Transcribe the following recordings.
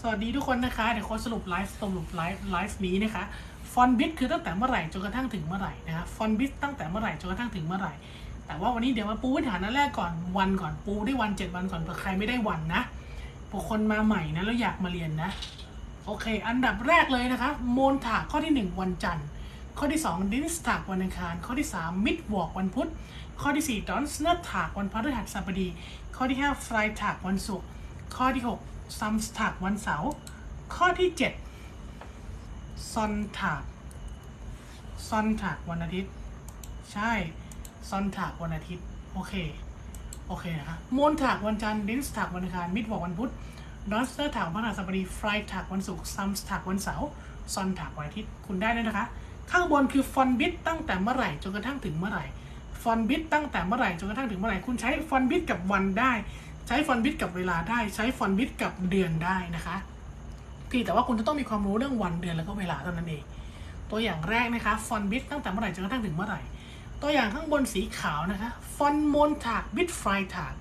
สวัสดีทุกคนนะคะ เดี๋ยวโค้ชสรุปไลฟ์สรุปไลฟ์ไลฟ์นี้นะคะฟอนบิทคือตั้งแต่เมื่อไหร่จนกระทั่งถึงเมื่อไหร่นะคะฟอนบิทตั้งแต่เมื่อไหร่จนกระทั่งถึงเมื่อไหร่ แต่ว่าวันนี้เดี๋ยวมาปูพื้นฐานอันแรกก่อนวันก่อนปูได้วันเจ็ดวันก่อนเผื่อใครไม่ได้วันนะพวกคนมาใหม่นะแล้วอยากมาเรียนนะ โอเค อันดับแรกเลยนะคะโมนถากข้อที่ 1 วันจันทร์ ข้อที่2ดินสถากวันอังคาร ข้อที่ 3 มิดวอกวันพุธ ข้อที่4ดอนสเนอร์ถากวันพฤหัสบดี ข้อที่5ฟรายถากวันศุกร์ข้อที่ 6 ซัมสถากวันเสาร์ข้อที่ 7 ซอนถากซอนถากวันอาทิตย์ ใช่ซอนถากวันอาทิตย์ โอเค โอเคนะคะโมนถากวันจันทร์ดินสถากวันอังคารมิดวอกวันพุธดอสเตอร์ถากวันพฤหัสบดีฟรายถากวันศุกร์ซัมสถากวันเสาร์ซอนถากวันอาทิตย์คุณได้แล้วนะคะ ข้างบนคือฟอนบิทตั้งแต่เมื่อไหร่จนกระทั่งถึงเมื่อไหร่ฟอนบิทตั้งแต่เมื่อไหร่จนกระทั่งถึงเมื่อไหร่คุณใช้ฟอนบิทกับวันได้ ใช้ฟอนบิทกับเวลาได้ใช้ฟอนบิทกับเดือนได้นะคะเพี่แต่ว่าคุณจะต้องมีความรู้เรื่องวันเดือนแล้วก็เวลาเท่านั้นเองตัวอย่างแรกนะคะฟอนบิทตั้งแต่เมื่อไหร่จนกระทั่งถึงเมื่อไหร่ ตัวอย่างข้างบนสีขาวนะคะฟอนโมนถากบิทไฟถาก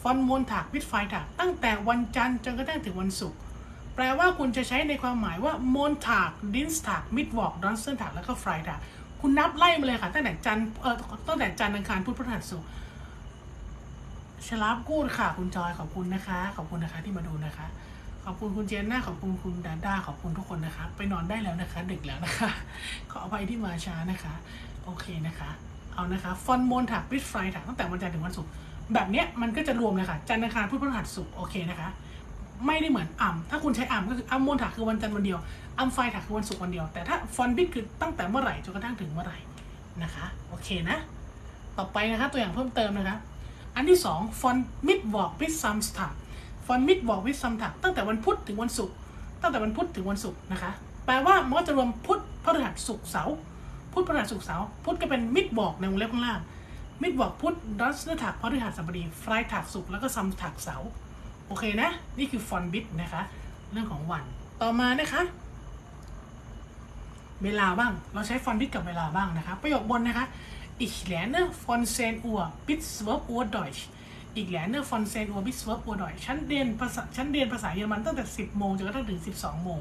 ฟอนโมนถากบิทไฟถากตั้งแต่วันจันทร์จนกระทั่งถึงวันศุกร์แปลว่าคุณจะใช้ในความหมายว่ามนถากดินสถากมิดวอกดอนเซนถากแล้วก็ไฟถากคุณนับไล่มาเลยค่ะตั้งแต่จันทร์เออตั้งแต่จันทร์อังคารพุธพฤหัสศุกร์ ชลาบกูดค่ะ คุณจอยขอบคุณนะคะ ขอบคุณนะคะที่มาดูนะคะ ขอบคุณคุณเจนน่าขอบคุณคุณดาด้าขอบคุณทุกคนนะคะ ไปนอนได้แล้วนะคะ ดึกแล้วนะคะ ขออภัยที่มาช้านะคะ โอเคนะคะ เอานะคะฟอนโมนถากบิทไฟถากตั้งแต่วันจันทร์ถึงวันศุกร์แบบเนี้ยมันก็จะรวมเลยค่ะจันทร์อังคารพุธพฤหัสศุกร์โอเคนะคะ ไม่ได้เหมือนอ่ำถ้าคุณใช้อ่ำก็คืออ่ำโมนถักคือวันจันทร์วันเดียวอ่ำไฟถักคือวันศุกร์วันเดียวแต่ถ้าฟอนบิทคือตั้งแต่เมื่อไหร่จนกระทั่งถึงเมื่อไหร่นะคะ โอเคนะ ต่อไปนะคะตัวอย่างเพิ่มเติมนะคะ อันที่สองฟอนมิดวอกวิซัมสถักฟอนมิดวอกวิซัมถักตั้งแต่วันพุธถึงวันศุกร์ตั้งแต่วันพุธถึงวันศุกร์นะคะ แปลว่ามันก็จะรวมพุธพฤหัสศุกร์เสาร์พุธพฤหัสศุกร์เสาร์พุธก็เป็นมิดวอกในวงเล็บข้างล่างมิดวอกพุธดัสเนถักพฤหัสบดีฟรายถักศุกร์แล้วก็ซัมถักเสาร์โอเคนะ นี่คือฟอนบิทนะคะ เรื่องของวันต่อมานะคะ เวลาบ้าง เราใช้ฟอนบิทกับเวลาบ้างนะคะประโยคบนนะคะ Ich lerne von 10 Uhr bis 12 Uhr Deutsch Ich lerne von 10 Uhr bis 12 Uhr Deutsch ฉันเรียนภาษาฉันเรียนภาษาเยอรมันตั้งแต่ 10 โมงจนกระทั่งถึง 12 โมง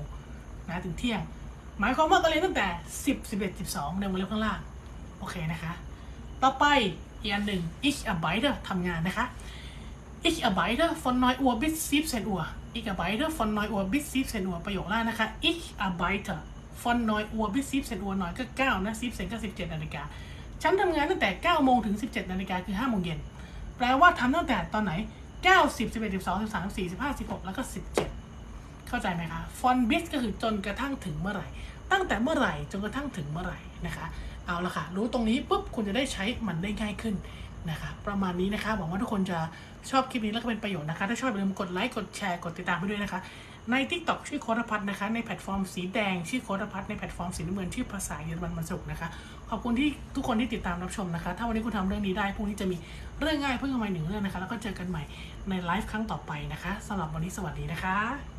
นะถึงเที่ยง หมายความว่าก็เรียนตั้งแต่ 10 11 12ในวงเล็บข้างล่าง โอเคนะคะ ต่อไปอีกอันหนึ่ง Ich arbeite ทำงานนะคะ Ich arbeite von 9 Uhr bis 17 Uhr Ich arbeite von 9 Uhr bis 17 Uhr ประโยคแรกนะคะ Ich arbeite von 9 Uhr bis 17 Uhr 9ก็9นะซิฟเซนก็17นาฬิกาฉันทำงานตั้งแต่9โมงถึง17นาฬิกาคือ5โมงเย็นแปลว่าทำตั้งแต่ตอนไหน9 10 11 12 13 14 15 16แล้วก็17เข้าใจไหมคะฟอนบิสก็คือจนกระทั่งถึงเมื่อไหร่ ตั้งแต่เมื่อไหร่จนกระทั่งถึงเมื่อไหร่ นะคะ เอาละค่ะ รู้ตรงนี้ปุ๊บคุณจะได้ใช้มันได้ง่ายขึ้นนะคะประมาณนี้นะคะหวังว่าทุกคนจะชอบคลิปนี้แล้วก็เป็นประโยชน์นะคะ ถ้าชอบอย่าลืมกดไลค์กดแชร์กดติดตามไปด้วยนะคะ ใน TikTok ชื่อโคดพัฒน์นะคะ ในแพลตฟอร์มสีแดง ชื่อโคดพัฒน์ในแพลตฟอร์มสีน้ำเงินชื่อภาษาเยอรมันมันสุกนะคะ ขอบคุณที่ทุกคนที่ติดตามรับชมนะคะ ถ้าวันนี้คุณทำเรื่องนี้ได้พรุ่งนี้จะมีเรื่องง่ายเพิ่มมาหนึ่งเรื่องนะคะ แล้วก็เจอกันใหม่ในไลฟ์ครั้งต่อไปนะคะสำหรับวันนี้สวัสดีนะคะ